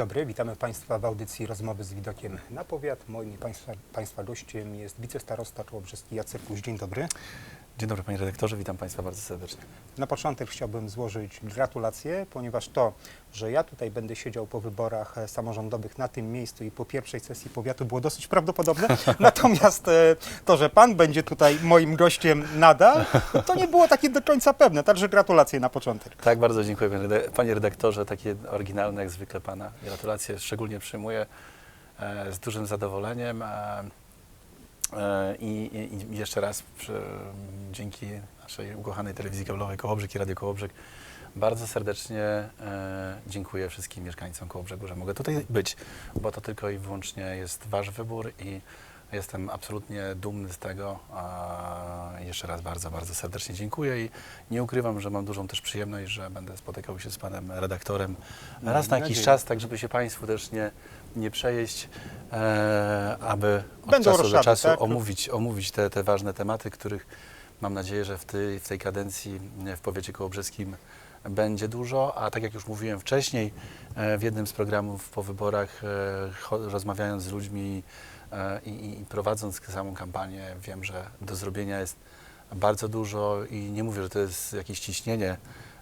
dobry, witamy Państwa w audycji Rozmowy z widokiem na powiat. Moim Państwa, państwa gościem jest wicestarosta Kołobrzeski Jacek Kuś. Dzień dobry. Dzień dobry panie redaktorze, witam państwa bardzo serdecznie. Na początek chciałbym złożyć gratulacje, ponieważ to, że ja tutaj będę siedział po wyborach samorządowych na tym miejscu i po pierwszej sesji powiatu było dosyć prawdopodobne. Natomiast e, to, że Pan będzie tutaj moim gościem nadal, to nie było takie do końca pewne. Także gratulacje na początek. Tak, bardzo dziękuję panie reda- panie redaktorze, takie oryginalne jak zwykle pana gratulacje szczególnie przyjmuję e, z dużym zadowoleniem e, i, i, i jeszcze raz przy, dzięki naszej ukochanej telewizji kablowej Kołobrzeg i Radio Kołobrzeg bardzo serdecznie e, dziękuję wszystkim mieszkańcom Kołobrzegu, że mogę tutaj być, bo to tylko i wyłącznie jest wasz wybór i Jestem absolutnie dumny z tego. Jeszcze raz bardzo, bardzo serdecznie dziękuję i nie ukrywam, że mam dużą też przyjemność, że będę spotykał się z panem redaktorem raz na jakiś czas, tak żeby się państwu też nie, nie przejeść, e, aby od Będą czasu do roszady, czasu tak? omówić, omówić te, te ważne tematy, których mam nadzieję, że w tej, w tej kadencji w powiecie kołobrzeskim będzie dużo, a tak jak już mówiłem wcześniej, e, w jednym z programów po wyborach, e, cho- rozmawiając z ludźmi e, i, i prowadząc samą kampanię, wiem, że do zrobienia jest bardzo dużo i nie mówię, że to jest jakieś ciśnienie,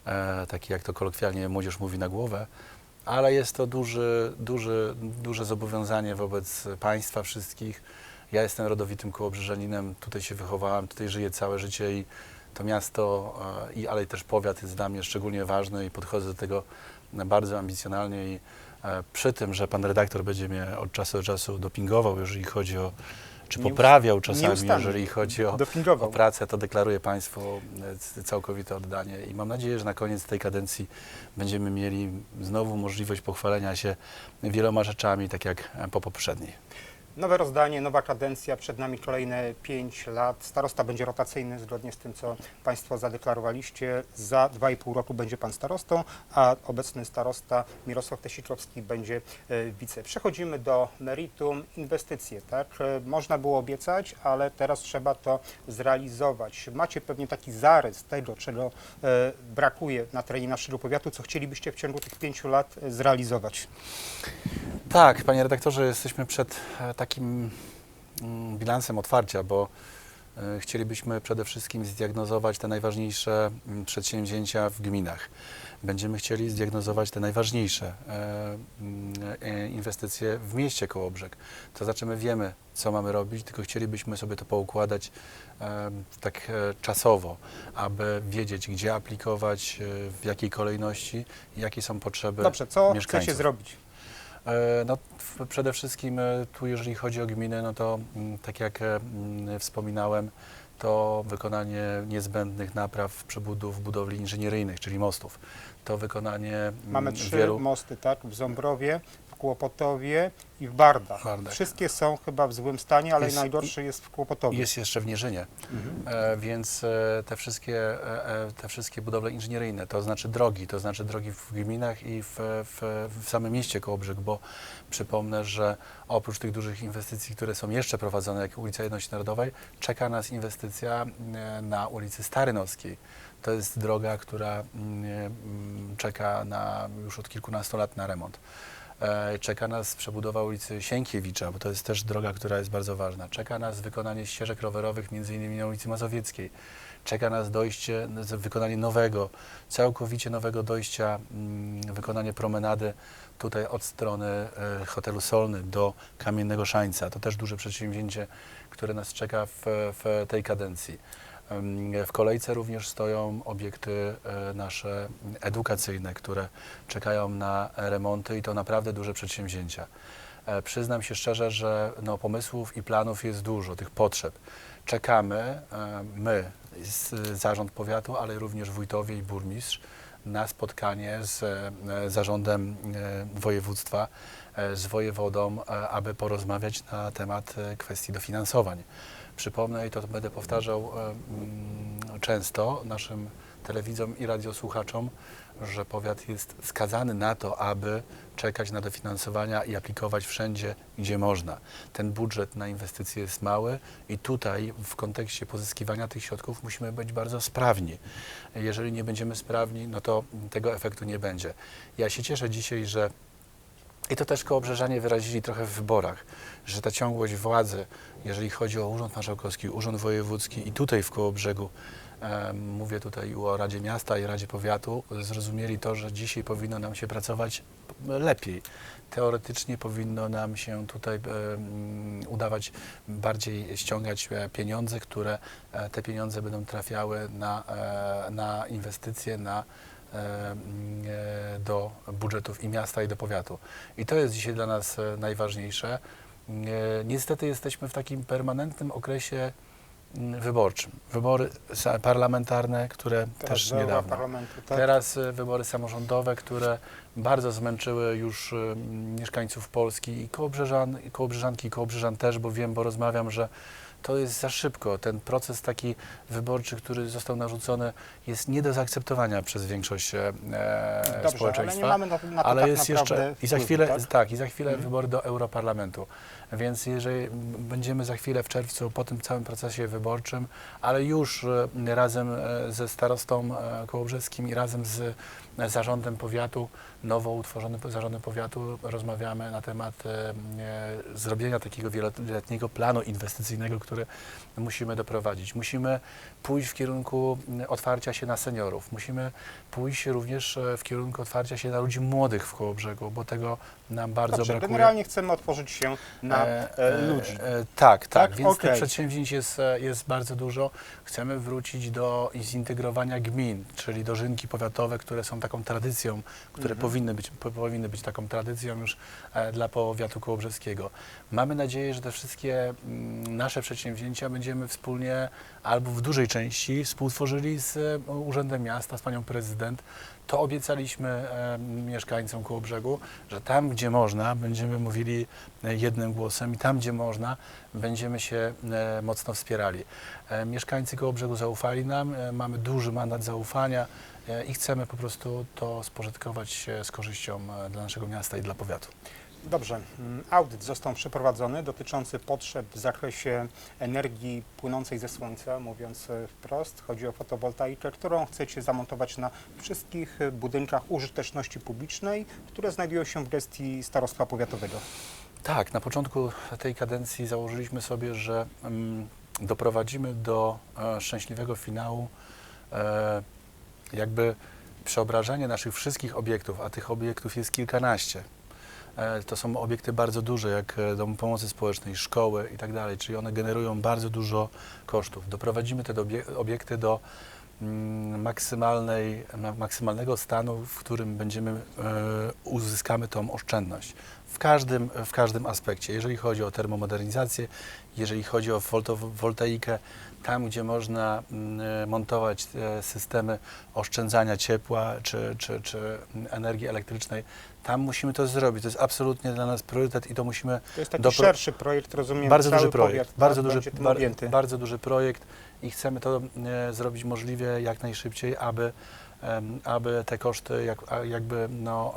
e, takie jak to kolokwialnie młodzież mówi na głowę, ale jest to duży, duży, duże zobowiązanie wobec państwa wszystkich. Ja jestem rodowitym kołobrzeżaninem, tutaj się wychowałem, tutaj żyję całe życie i to miasto, e, i, ale też powiat jest dla mnie szczególnie ważny i podchodzę do tego bardzo ambicjonalnie i e, przy tym, że pan redaktor będzie mnie od czasu do czasu dopingował, jeżeli chodzi o, czy poprawiał czasami, jeżeli chodzi o, o pracę, to deklaruję Państwu e, całkowite oddanie. I mam nadzieję, że na koniec tej kadencji będziemy mieli znowu możliwość pochwalenia się wieloma rzeczami, tak jak po poprzedniej. Nowe rozdanie, nowa kadencja, przed nami kolejne 5 lat. Starosta będzie rotacyjny zgodnie z tym, co Państwo zadeklarowaliście. Za 2,5 roku będzie Pan starostą, a obecny starosta Mirosław Tesikrowski będzie e, wice. Przechodzimy do meritum inwestycje. Tak? E, Można było obiecać, ale teraz trzeba to zrealizować. Macie pewnie taki zarys tego, czego e, brakuje na terenie naszego powiatu, co chcielibyście w ciągu tych 5 lat zrealizować. Tak, panie redaktorze, jesteśmy przed e, takim mm, bilansem otwarcia, bo e, chcielibyśmy przede wszystkim zdiagnozować te najważniejsze mm, przedsięwzięcia w gminach. Będziemy chcieli zdiagnozować te najważniejsze e, mm, e, inwestycje w mieście Kołobrzeg. To znaczy my wiemy, co mamy robić, tylko chcielibyśmy sobie to poukładać tak czasowo, aby wiedzieć, gdzie aplikować, w jakiej kolejności, jakie są potrzeby Dobrze, co mieszkańców. chcecie zrobić? E, No, przede wszystkim e, tu, jeżeli chodzi o gminy, no to mm, tak jak e, mm, wspominałem, to wykonanie niezbędnych napraw, przebudów budowli inżynieryjnych, czyli mostów. To wykonanie mm, Mamy trzy wielu... mosty, tak? W Ząbrowie, Kłopotowie i w Bardach. Bardach. Wszystkie są chyba w złym stanie, ale Jest- najgorszy jest w Kłopotowie. Jest jeszcze w Nierzynie, Mhm. e, więc e, te wszystkie, e, e, te wszystkie budowle inżynieryjne, to znaczy drogi, to znaczy drogi w gminach i w, w, w samym mieście Kołobrzeg, bo przypomnę, że oprócz tych dużych inwestycji, które są jeszcze prowadzone, jak ulica Jedności Narodowej, czeka nas inwestycja e, na ulicy Starynowskiej. To jest droga, która mm, mm, czeka na, już od kilkunastu lat na remont. E, Czeka nas przebudowa ulicy Sienkiewicza, bo to jest też droga, która jest bardzo ważna. Czeka nas wykonanie ścieżek rowerowych między innymi na ulicy Mazowieckiej. Czeka nas dojście, wykonanie nowego, całkowicie nowego dojścia, mm, wykonanie promenady tutaj od strony e, hotelu Solny do Kamiennego Szańca. To też duże przedsięwzięcie, które nas czeka w, w tej kadencji. W kolejce również stoją obiekty e, nasze edukacyjne, które czekają na remonty i to naprawdę duże przedsięwzięcia. E, Przyznam się szczerze, że no, pomysłów i planów jest dużo, tych potrzeb. Czekamy, e, my, zarząd powiatu, ale również wójtowie i burmistrz, na spotkanie z zarządem województwa, z wojewodą, aby porozmawiać na temat kwestii dofinansowań. Przypomnę i to będę powtarzał e, mm, często naszym telewidzom i radiosłuchaczom, że powiat jest skazany na to, aby czekać na dofinansowania i aplikować wszędzie, gdzie można. Ten budżet na inwestycje jest mały i tutaj w kontekście pozyskiwania tych środków musimy być bardzo sprawni. Jeżeli nie będziemy sprawni, no to tego efektu nie będzie. Ja się cieszę dzisiaj, że I to też Kołobrzeżanie wyrazili trochę w wyborach, że ta ciągłość władzy, jeżeli chodzi o Urząd Marszałkowski, Urząd Wojewódzki i tutaj w Kołobrzegu, e, mówię tutaj o Radzie Miasta i Radzie Powiatu, zrozumieli to, że dzisiaj powinno nam się pracować lepiej. Teoretycznie powinno nam się tutaj e, udawać bardziej ściągać e, pieniądze, które e, te pieniądze będą trafiały na, e, na inwestycje, na do budżetów i miasta, i do powiatu. I to jest dzisiaj dla nas e, najważniejsze. E, Niestety jesteśmy w takim permanentnym okresie mm, wyborczym. Wybory parlamentarne, które Teraz też niedawno. Tak? Teraz e, wybory samorządowe, które bardzo zmęczyły już e, mieszkańców Polski i kołobrzeżan, i kołobrzeżanki i kołobrzeżan też, bo wiem, bo rozmawiam, że to jest za szybko. Ten proces taki wyborczy, który został narzucony, jest nie do zaakceptowania przez większość e, Dobrze, społeczeństwa. ale nie mamy na, na to Ale tak jest jeszcze i za chwilę, tak? tak? i za chwilę Mhm. wybory do Europarlamentu. Więc jeżeli będziemy za chwilę w czerwcu po tym całym procesie wyborczym, ale już e, razem e, ze starostą e, kołobrzeskim i razem z zarządem powiatu, nowo utworzonym zarządem powiatu rozmawiamy na temat e, e, zrobienia takiego wieloletniego planu inwestycyjnego, który musimy doprowadzić. Musimy pójść w kierunku otwarcia się na seniorów. Musimy pójść również e, w kierunku otwarcia się na ludzi młodych w Kołobrzegu, bo tego nam bardzo Dobrze, brakuje. generalnie chcemy otworzyć się na E, e, ludzi. e, tak, tak, Tak? więc Okej. tych przedsięwzięć jest, jest bardzo dużo. Chcemy wrócić do zintegrowania gmin, czyli dożynki powiatowe, które są taką tradycją, które Mhm. Powinny, być, po, powinny być taką tradycją już e, dla powiatu kołobrzeskiego. Mamy nadzieję, że te wszystkie mm, nasze przedsięwzięcia będziemy wspólnie albo w dużej części współtworzyli z e, Urzędem Miasta, z panią prezydent. To obiecaliśmy e, mieszkańcom Kołobrzegu, że tam, gdzie można, będziemy mówili jednym głosem i tam, gdzie można, będziemy się mocno wspierali. Mieszkańcy Kołobrzegu zaufali nam, mamy duży mandat zaufania i chcemy po prostu to spożytkować e, z korzyścią e, dla naszego miasta i dla powiatu. Dobrze, mm, audyt został przeprowadzony dotyczący potrzeb w zakresie energii płynącej ze słońca, mówiąc e, wprost. Chodzi o fotowoltaikę, którą chcecie zamontować na wszystkich e, budynkach użyteczności publicznej, które znajdują się w gestii Starostwa Powiatowego. Tak, na początku tej kadencji założyliśmy sobie, że mm, doprowadzimy do e, szczęśliwego finału e, jakby przeobrażanie naszych wszystkich obiektów, a tych obiektów jest kilkanaście. E, to są obiekty bardzo duże, jak e, Dom Pomocy Społecznej, szkoły i tak dalej, czyli one generują bardzo dużo kosztów. Doprowadzimy te obiekty do maksymalnej, ma- maksymalnego stanu, w którym będziemy, e, uzyskamy tą oszczędność. W każdym, w każdym aspekcie, jeżeli chodzi o termomodernizację, jeżeli chodzi o fotowoltaikę, tam gdzie można mm, e, montować e, systemy oszczędzania ciepła czy, czy, czy energii elektrycznej, tam musimy to zrobić. To jest absolutnie dla nas priorytet i to musimy To jest taki szerszy projekt, rozumiem, bardzo duży projekt, powiat, tak, bardzo, duży, będzie tym bar, bardzo duży projekt i chcemy to e, zrobić możliwie jak najszybciej, aby, aby te koszty jak, jakby no,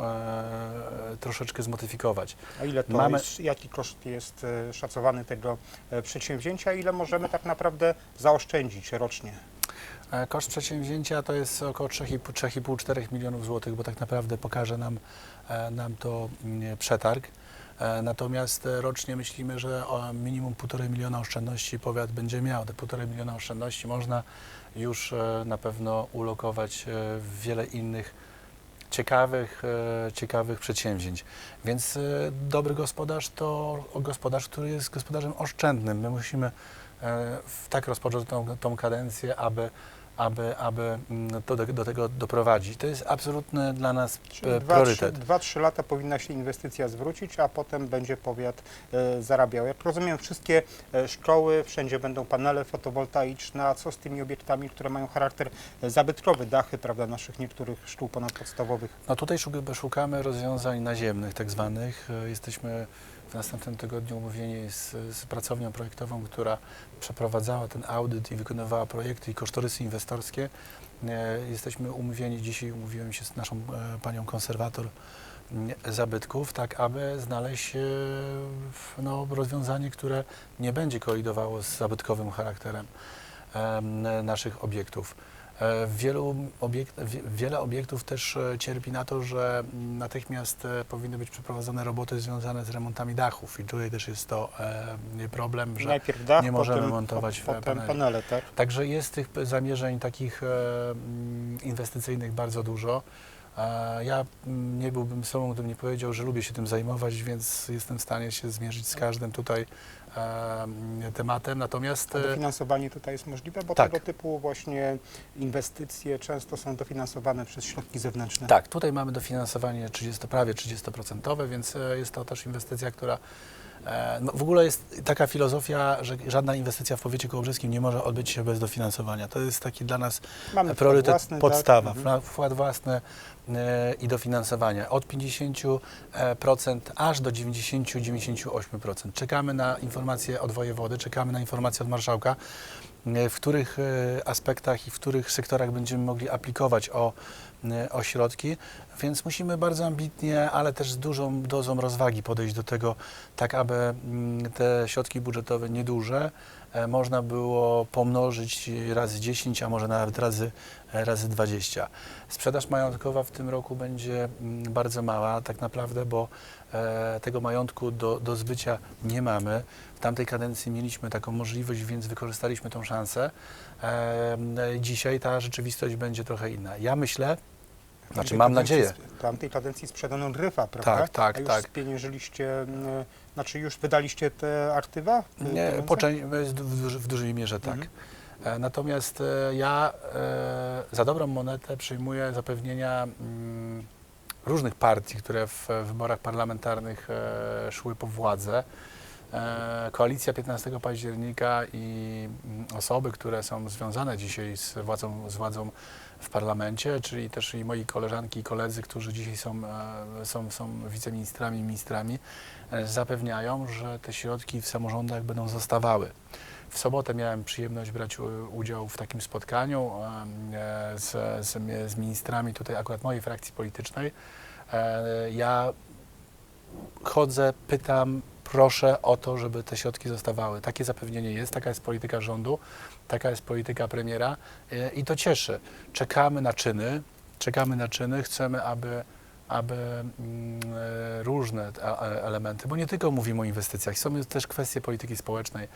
e, troszeczkę zmodyfikować. A ile to Mamy- jest, jaki koszt jest e, szacowany tego przedsięwzięcia, ile możemy tak naprawdę zaoszczędzić rocznie? Koszt przedsięwzięcia to jest około 3,5-4 milionów złotych, bo tak naprawdę pokaże nam, nam to mm, przetarg. E, Natomiast e, rocznie myślimy, że minimum 1,5 miliona oszczędności powiat będzie miał. Te 1,5 miliona oszczędności można już e, na pewno ulokować w wiele innych ciekawych, ciekawych przedsięwzięć. Więc dobry gospodarz to gospodarz, który jest gospodarzem oszczędnym. My musimy tak rozpocząć tą, tą kadencję, aby, aby, aby mm, do, do tego doprowadzić. To jest absolutny dla nas Czyli e, priorytet. dwa, trzy lata powinna się inwestycja zwrócić, a potem będzie powiat e, zarabiał. Jak rozumiem, wszystkie e, szkoły, wszędzie będą panele fotowoltaiczne, a co z tymi obiektami, które mają charakter zabytkowy, dachy prawda, naszych niektórych szkół ponadpodstawowych? No tutaj szuk- szukamy rozwiązań naziemnych, tak zwanych. Jesteśmy w następnym tygodniu umówieni z, z pracownią projektową, która przeprowadzała ten audyt i wykonywała projekty i kosztorysy inwestorskie. E, Jesteśmy umówieni, dzisiaj umówiłem się z naszą e, panią konserwator zabytków, tak aby znaleźć no, rozwiązanie, które nie będzie kolidowało z zabytkowym charakterem em, naszych obiektów. E, Wielu obiekt, wie- wiele obiektów też e, cierpi na to, że natychmiast e, powinny być przeprowadzone roboty związane z remontami dachów i tutaj też jest to problem, że Najpierw dach, nie możemy potem, montować po, potem paneli. panele, tak? Także jest tych zamierzeń takich inwestycyjnych bardzo dużo. Ja mm, nie byłbym sobą, gdybym nie powiedział, że lubię się tym zajmować, więc jestem w stanie się zmierzyć z każdym tutaj tematem. Natomiast A e, dofinansowanie tutaj jest możliwe, bo tak. tego typu właśnie inwestycje często są dofinansowane przez środki zewnętrzne. tak, tutaj mamy dofinansowanie 30, prawie 30%, więc e, jest to też inwestycja, która no w ogóle jest taka filozofia, że żadna inwestycja w powiecie kołobrzeskim nie może odbyć się bez dofinansowania. To jest taki dla nas Mamy priorytet własny, podstawa, Tak? Wkład- własny e, i dofinansowanie od 50% aż do 90-98%. Czekamy na informacje od wojewody, czekamy na informacje od marszałka, e, w których e, aspektach i w których sektorach będziemy mogli aplikować o, e, o środki, więc musimy bardzo ambitnie, ale też z dużą dozą rozwagi podejść do tego, tak aby mm, te środki budżetowe nieduże e, można było pomnożyć razy 10, a może nawet razy, e, razy 20. Sprzedaż majątkowa w tym roku będzie mm, bardzo mała tak naprawdę, bo e, tego majątku do, do zbycia nie mamy. W tamtej kadencji mieliśmy taką możliwość, więc wykorzystaliśmy tą szansę. E, dzisiaj ta rzeczywistość będzie trochę inna. Ja myślę, znaczy mam nadzieję, W tamtej kadencji sprzedano dryfa, prawda? Tak, tak, A już tak. spieniężyliście, m, znaczy już wydaliście te aktywa? y, Nie, po w, w, duży- w dużej mierze tak. Mhm. E, Natomiast e, ja e, za dobrą monetę przyjmuję zapewnienia mm, różnych partii, które w wyborach parlamentarnych e, szły po władzę. E, Koalicja 15 października i mm, osoby, które są związane dzisiaj z władzą, z władzą w parlamencie, czyli też i moi koleżanki i koledzy, którzy dzisiaj są, e, są, są wiceministrami, ministrami, e, zapewniają, że te środki w samorządach będą zostawały. W sobotę miałem przyjemność brać udział w takim spotkaniu e, z, z, z ministrami tutaj akurat mojej frakcji politycznej. E, Ja chodzę, pytam, proszę o to, żeby te środki zostawały. Takie zapewnienie jest, taka jest polityka rządu, taka jest polityka premiera e, i to cieszy. Czekamy na czyny, czekamy na czyny, chcemy, aby aby mm, e, różne e- elementy, bo nie tylko mówimy o inwestycjach, są też kwestie polityki społecznej,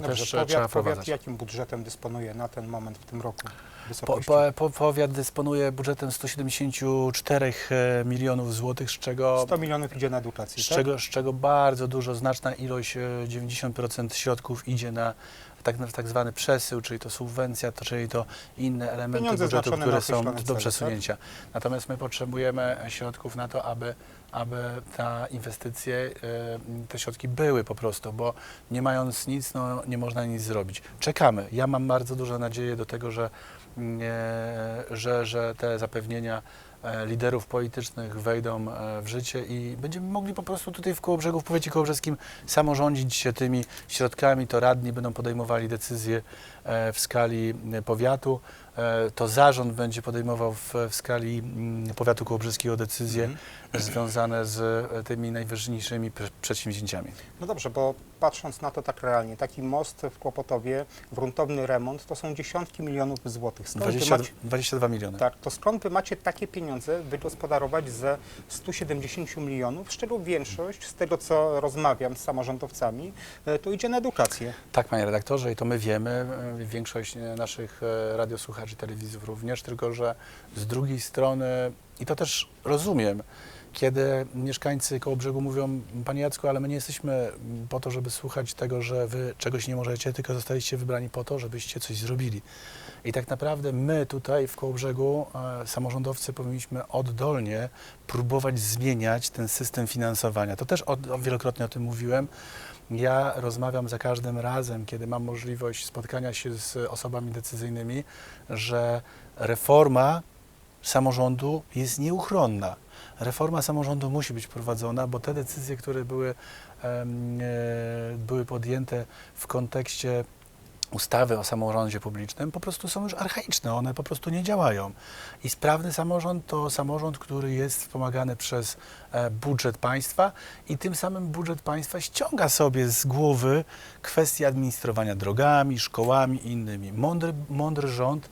to Dobrze, też e, powiat, trzeba powiat jakim budżetem dysponuje na ten moment w tym roku? Po, po, po, powiat dysponuje budżetem 174 e, milionów złotych, z czego 100 milionów idzie na edukację, z tak? czego, z czego bardzo dużo, znaczna ilość, e, 90% środków idzie na tak, tak zwany przesył, czyli to subwencja, to, czyli to inne elementy Pieniądze budżetu, które są do cele, przesunięcia. Natomiast my potrzebujemy środków na to, aby, aby ta inwestycje, e, te środki były po prostu, bo nie mając nic, no, nie można nic zrobić. Czekamy. Ja mam bardzo duże nadzieję do tego, że, że, że te zapewnienia e, liderów politycznych wejdą e, w życie i będziemy mogli po prostu tutaj w Kołobrzegu, w powiecie kołobrzeskim samorządzić się tymi środkami, to radni będą podejmowali decyzje e, w skali powiatu, to zarząd będzie podejmował w, w skali mm, powiatu kołobrzeskiego decyzje Mhm. Związane z e, tymi najważniejszymi przedsięwzięciami. No dobrze, bo patrząc na to tak realnie, taki most w Kłopotowie, gruntowny remont, to są dziesiątki milionów złotych. Skąd wy 20, macie, 22 miliony. tak, to skąd wy macie takie pieniądze wygospodarować ze 170 milionów, z czego większość, z tego co rozmawiam z samorządowcami, e, to idzie na edukację. Tak, panie redaktorze, i to my wiemy, e, większość naszych radiosłuchaczy, telewizów również, tylko że z drugiej strony, i to też rozumiem, kiedy mieszkańcy koło brzegu mówią, panie Jacku, ale my nie jesteśmy po to, żeby słuchać tego, że wy czegoś nie możecie, tylko zostaliście wybrani po to, żebyście coś zrobili. I tak naprawdę my tutaj w Kołobrzegu, e, samorządowcy, powinniśmy oddolnie próbować zmieniać ten system finansowania. To też od, wielokrotnie o tym mówiłem. Ja rozmawiam za każdym razem, kiedy mam możliwość spotkania się z osobami decyzyjnymi, że reforma samorządu jest nieuchronna. Reforma samorządu musi być prowadzona, bo te decyzje, które były, e, były podjęte w kontekście ustawy o samorządzie publicznym po prostu są już archaiczne, one po prostu nie działają. I sprawny samorząd to samorząd, który jest wspomagany przez e, budżet państwa i tym samym budżet państwa ściąga sobie z głowy kwestie administrowania drogami, szkołami i innymi. Mądry, mądry rząd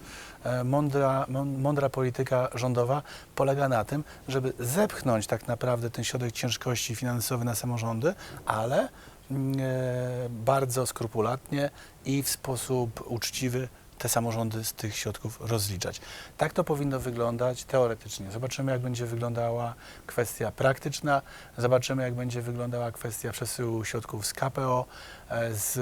mądra, mą- mądra polityka rządowa polega na tym, żeby zepchnąć tak naprawdę ten środek ciężkości finansowy na samorządy, ale mm, e, bardzo skrupulatnie i w sposób uczciwy te samorządy z tych środków rozliczać. Tak to powinno wyglądać teoretycznie. Zobaczymy, jak będzie wyglądała kwestia praktyczna, zobaczymy, jak będzie wyglądała kwestia przesyłu środków z KPO, e, z,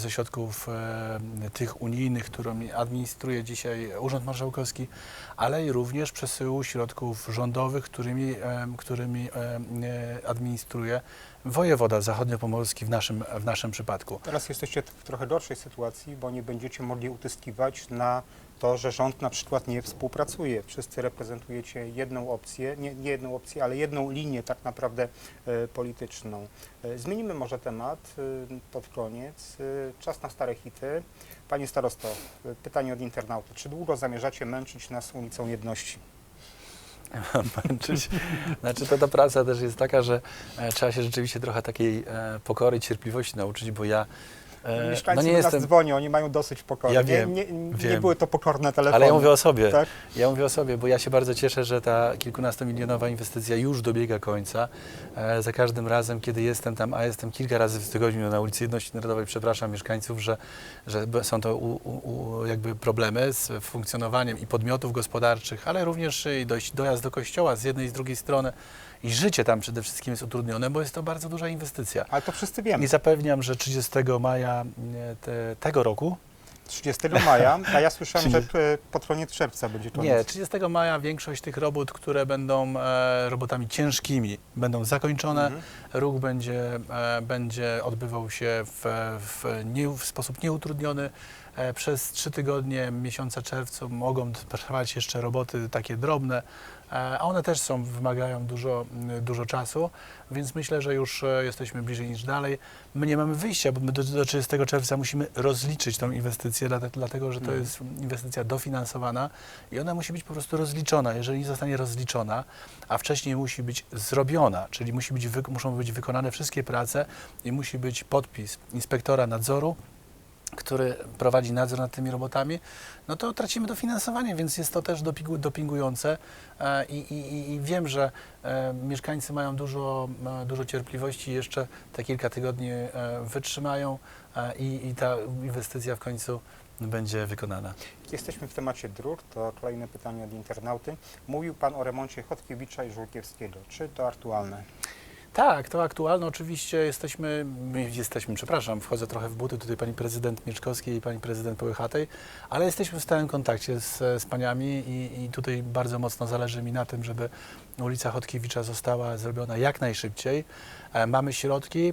ze środków e, tych unijnych, którymi administruje dzisiaj Urząd Marszałkowski, ale i również przesyłu środków rządowych, którymi, e, którymi e, administruje wojewoda zachodniopomorski w naszym, w naszym przypadku. Teraz jesteście w trochę gorszej sytuacji, bo nie będziecie mogli utyskiwać na to, że rząd na przykład nie współpracuje. Wszyscy reprezentujecie jedną opcję, nie, nie jedną opcję, ale jedną linię tak naprawdę e, polityczną. E, zmienimy może temat e, pod koniec. Czas na stare hity. Panie starosto, pytanie od internauty. Czy długo zamierzacie męczyć nas ulicą Jedności? męczyć. Znaczy to ta praca też jest taka, że trzeba się rzeczywiście trochę takiej pokory cierpliwości nauczyć, bo ja Mieszkańcy no nie do nas jestem, dzwonią, oni mają dosyć pokory. Ja nie, wiem, nie, nie wiem. były to pokorne telefony. ale ja mówię o sobie. Tak? Ja mówię o sobie, bo ja się bardzo cieszę, że ta kilkunastomilionowa inwestycja już dobiega końca. E, za każdym razem, kiedy jestem tam, a jestem kilka razy w tygodniu na ulicy Jedności Narodowej, przepraszam mieszkańców, że, że są to u, u, u, jakby problemy z funkcjonowaniem i podmiotów gospodarczych, ale również i dojść, dojazd do kościoła z jednej i z drugiej strony. I życie tam przede wszystkim jest utrudnione, bo jest to bardzo duża inwestycja. Ale to wszyscy wiemy. I zapewniam, że 30 maja te, tego roku 30 maja, a ja słyszałem, że pod koniec czerwca będzie koniec. Nie, 30 maja większość tych robót, które będą e, robotami ciężkimi, będą zakończone. Mhm. Ruch będzie, e, będzie odbywał się w, w, nie, w sposób nieutrudniony. E, przez trzy tygodnie miesiąca czerwca mogą trwać jeszcze roboty takie drobne, a one też są, wymagają dużo, dużo czasu, więc myślę, że już e, jesteśmy bliżej niż dalej. My nie mamy wyjścia, bo my do, do 30 czerwca musimy rozliczyć tą inwestycję, dlate- dlatego że to Mhm. jest inwestycja dofinansowana i ona musi być po prostu rozliczona. Jeżeli nie zostanie rozliczona, a wcześniej musi być zrobiona, czyli musi być, muszą być wykonane wszystkie prace i musi być podpis inspektora nadzoru, który prowadzi nadzór nad tymi robotami, no to tracimy dofinansowanie, więc jest to też dopingu, dopingujące e, i, i, i wiem, że e, mieszkańcy mają dużo, e, dużo cierpliwości jeszcze te kilka tygodni wytrzymają i, i ta inwestycja w końcu będzie wykonana. Jesteśmy w temacie dróg, to kolejne pytanie od internauty. Mówił Pan o remoncie Chodkiewicza i Żółkiewskiego. Czy to aktualne? Tak, to aktualne. Oczywiście jesteśmy, my jesteśmy, przepraszam, wchodzę trochę w buty tutaj pani prezydent Mieczkowskiej i pani prezydent Połychatej, ale jesteśmy w stałym kontakcie z, z paniami i, i tutaj bardzo mocno zależy mi na tym, żeby ulica Chodkiewicza została zrobiona jak najszybciej. E, mamy środki,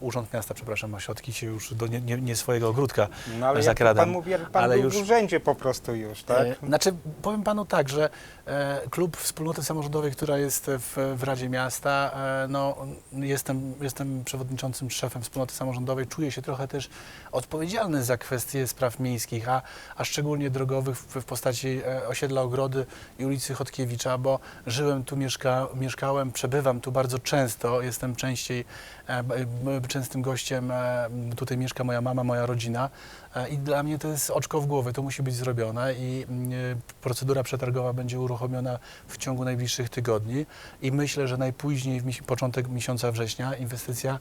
Urząd Miasta, przepraszam, ma środki się już do nie, nie, nie swojego ogródka No ale. Pan mówi, Pan ale był już- w urzędzie po prostu już, tak? E, Znaczy, powiem panu tak, że e, klub wspólnoty samorządowej, która jest w, w Radzie Miasta, e, no, jestem, jestem przewodniczącym, szefem wspólnoty samorządowej, czuję się trochę też odpowiedzialny za kwestie spraw miejskich, a, a szczególnie drogowych w, w postaci e, osiedla Ogrody i ulicy Chodkiewicza, bo żyłem tu, mieszka, mieszkałem, przebywam tu bardzo często, jestem częściej e, częstym gościem, e, tutaj mieszka moja mama, moja rodzina e, i dla mnie to jest oczko w głowę, to musi być zrobione i mm, procedura przetargowa będzie uruchomiona w ciągu najbliższych tygodni i myślę, że najpóźniej w początek miesiąca września inwestycja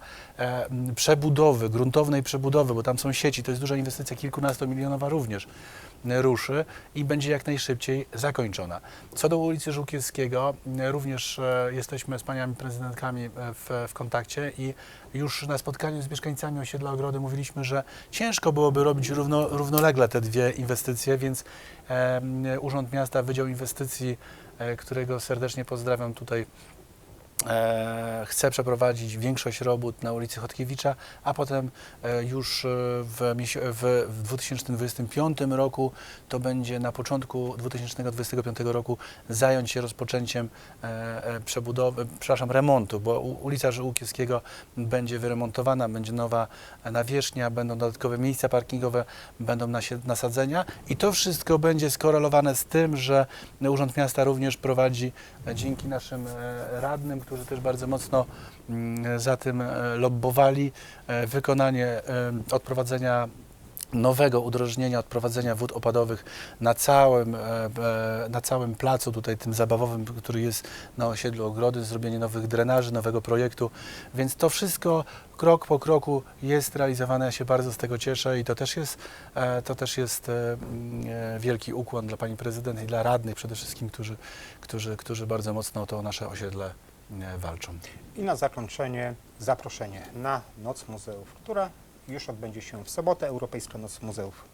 przebudowy, gruntownej przebudowy, bo tam są sieci, to jest duża inwestycja, kilkunastomilionowa również, ruszy i będzie jak najszybciej zakończona. Co do ulicy Żółkiewskiego, również jesteśmy z paniami prezydentkami w, w kontakcie i już na spotkaniu z mieszkańcami osiedla Ogrody mówiliśmy, że ciężko byłoby robić równo, równolegle te dwie inwestycje, więc e, Urząd Miasta, Wydział Inwestycji, e, którego serdecznie pozdrawiam tutaj, e, chce przeprowadzić większość robót na ulicy Chodkiewicza, a potem e, już e, w, w, w 2025 roku, to będzie na początku 2025 roku zająć się rozpoczęciem przebudowy, przepraszam, remontu, bo ulica Żółkiewskiego będzie wyremontowana, będzie nowa nawierzchnia, będą dodatkowe miejsca parkingowe, będą nasadzenia i to wszystko będzie skorelowane z tym, że Urząd Miasta również prowadzi dzięki naszym radnym, którzy też bardzo mocno mm, za tym e, lobbowali, e, wykonanie e, odprowadzenia nowego udrożnienia odprowadzenia wód opadowych na całym, na całym placu tutaj tym zabawowym, który jest na osiedlu Ogrody, zrobienie nowych drenaży, nowego projektu, więc to wszystko krok po kroku jest realizowane, ja się bardzo z tego cieszę i to też jest, to też jest mm, wielki ukłon dla Pani Prezydent i dla radnych przede wszystkim, którzy, którzy, którzy bardzo mocno to nasze osiedle walczą. I na zakończenie zaproszenie na Noc Muzeów, która już odbędzie się w sobotę, Europejska Noc Muzeów.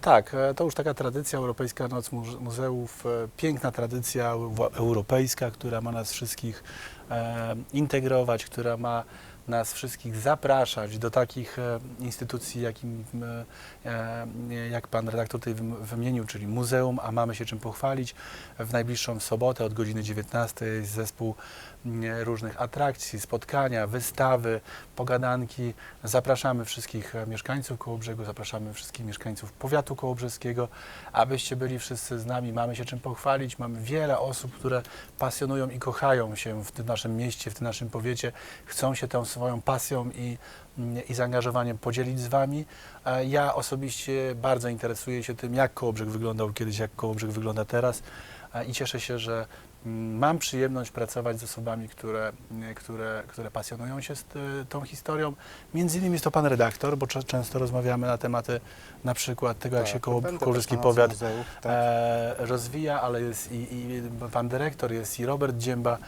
Tak, e, to już taka tradycja, Europejska Noc Muze- Muzeów, e, piękna tradycja eu- europejska, która ma nas wszystkich e, integrować, która ma nas wszystkich zapraszać do takich e, instytucji, jakim, e, e, jak pan redaktor tutaj wym- wymienił, czyli muzeum, a mamy się czym pochwalić. W najbliższą sobotę od godziny 19 jest zespół różnych atrakcji, spotkania, wystawy, pogadanki. Zapraszamy wszystkich e, mieszkańców Kołobrzegu, zapraszamy wszystkich mieszkańców powiatu kołobrzeskiego, abyście byli wszyscy z nami. Mamy się czym pochwalić. Mamy wiele osób, które pasjonują i kochają się w tym naszym mieście, w tym naszym powiecie. Chcą się tą swoją pasją i, mm, i zaangażowaniem podzielić z Wami. E, Ja osobiście bardzo interesuję się tym, jak Kołobrzeg wyglądał kiedyś, jak Kołobrzeg wygląda teraz e, i cieszę się, że mam przyjemność pracować z osobami, które, które, które pasjonują się z y, tą historią. Między innymi jest to pan redaktor, bo często rozmawiamy na tematy na przykład tego, jak Tak, się koło, Nocy Powiat Muzeów, tak. e, rozwija, ale jest i, i pan dyrektor, jest i Robert Dzięba,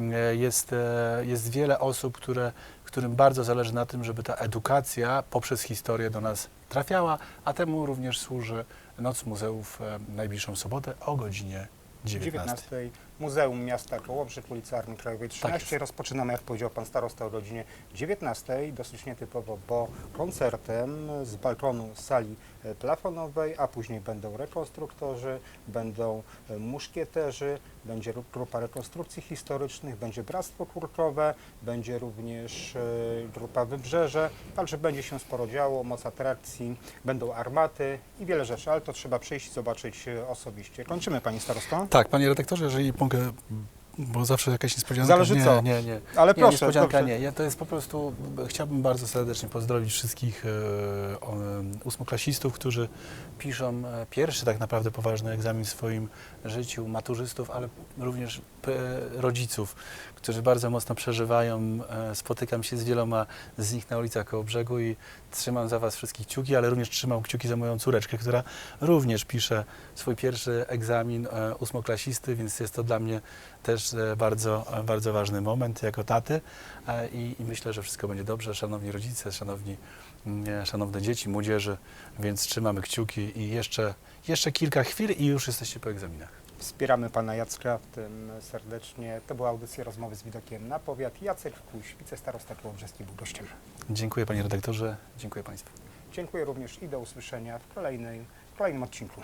e, jest, e, jest wiele osób, które, którym bardzo zależy na tym, żeby ta edukacja poprzez historię do nas trafiała, a temu również służy Noc Muzeów e, najbliższą sobotę o godzinie 19. 19. Muzeum Miasta Kołobrzeg, ulica Armii Krajowej 13. Tak. Rozpoczynamy, jak powiedział Pan Starosta, o godzinie 19. Dosyć nietypowo, bo koncertem z balkonu sali e, plafonowej, a później będą rekonstruktorzy, będą e, muszkieterzy, będzie ru- grupa rekonstrukcji historycznych, będzie bractwo kurkowe, będzie również e, grupa Wybrzeże, także będzie się sporo działo, moc atrakcji, będą armaty i wiele rzeczy, ale to trzeba przyjść i zobaczyć e, osobiście. Kończymy Pani Starosto? Tak, panie redaktorze, jeżeli mogę, bo zawsze jakaś niespodzianka. Zależy nie, co. Nie, nie. Ale Nie, proszę, niespodzianka nie. Ja to jest po prostu, chciałbym bardzo serdecznie pozdrowić wszystkich e, o, e, ósmoklasistów, którzy piszą e, pierwszy tak naprawdę poważny egzamin w swoim życiu, maturzystów, ale również p, rodziców, którzy bardzo mocno przeżywają. E, spotykam się z wieloma z nich na ulicach koło brzegu i trzymam za Was wszystkich kciuki, ale również trzymam kciuki za moją córeczkę, która również pisze swój pierwszy egzamin e, ósmoklasisty, więc jest to dla mnie też e, bardzo, bardzo ważny moment jako taty i, i myślę, że wszystko będzie dobrze. Szanowni rodzice, szanowni, mm, szanowne dzieci, młodzieży, więc trzymamy kciuki i jeszcze, jeszcze kilka chwil i już jesteście po egzaminach. Wspieramy Pana Jacka w tym serdecznie. To była audycja rozmowy z widokiem na powiat. Jacek Kuś, wicestarosta Kołobrzeski był gościem. Dziękuję panie redaktorze, dziękuję państwu. Dziękuję również i do usłyszenia w kolejnej, w kolejnym odcinku.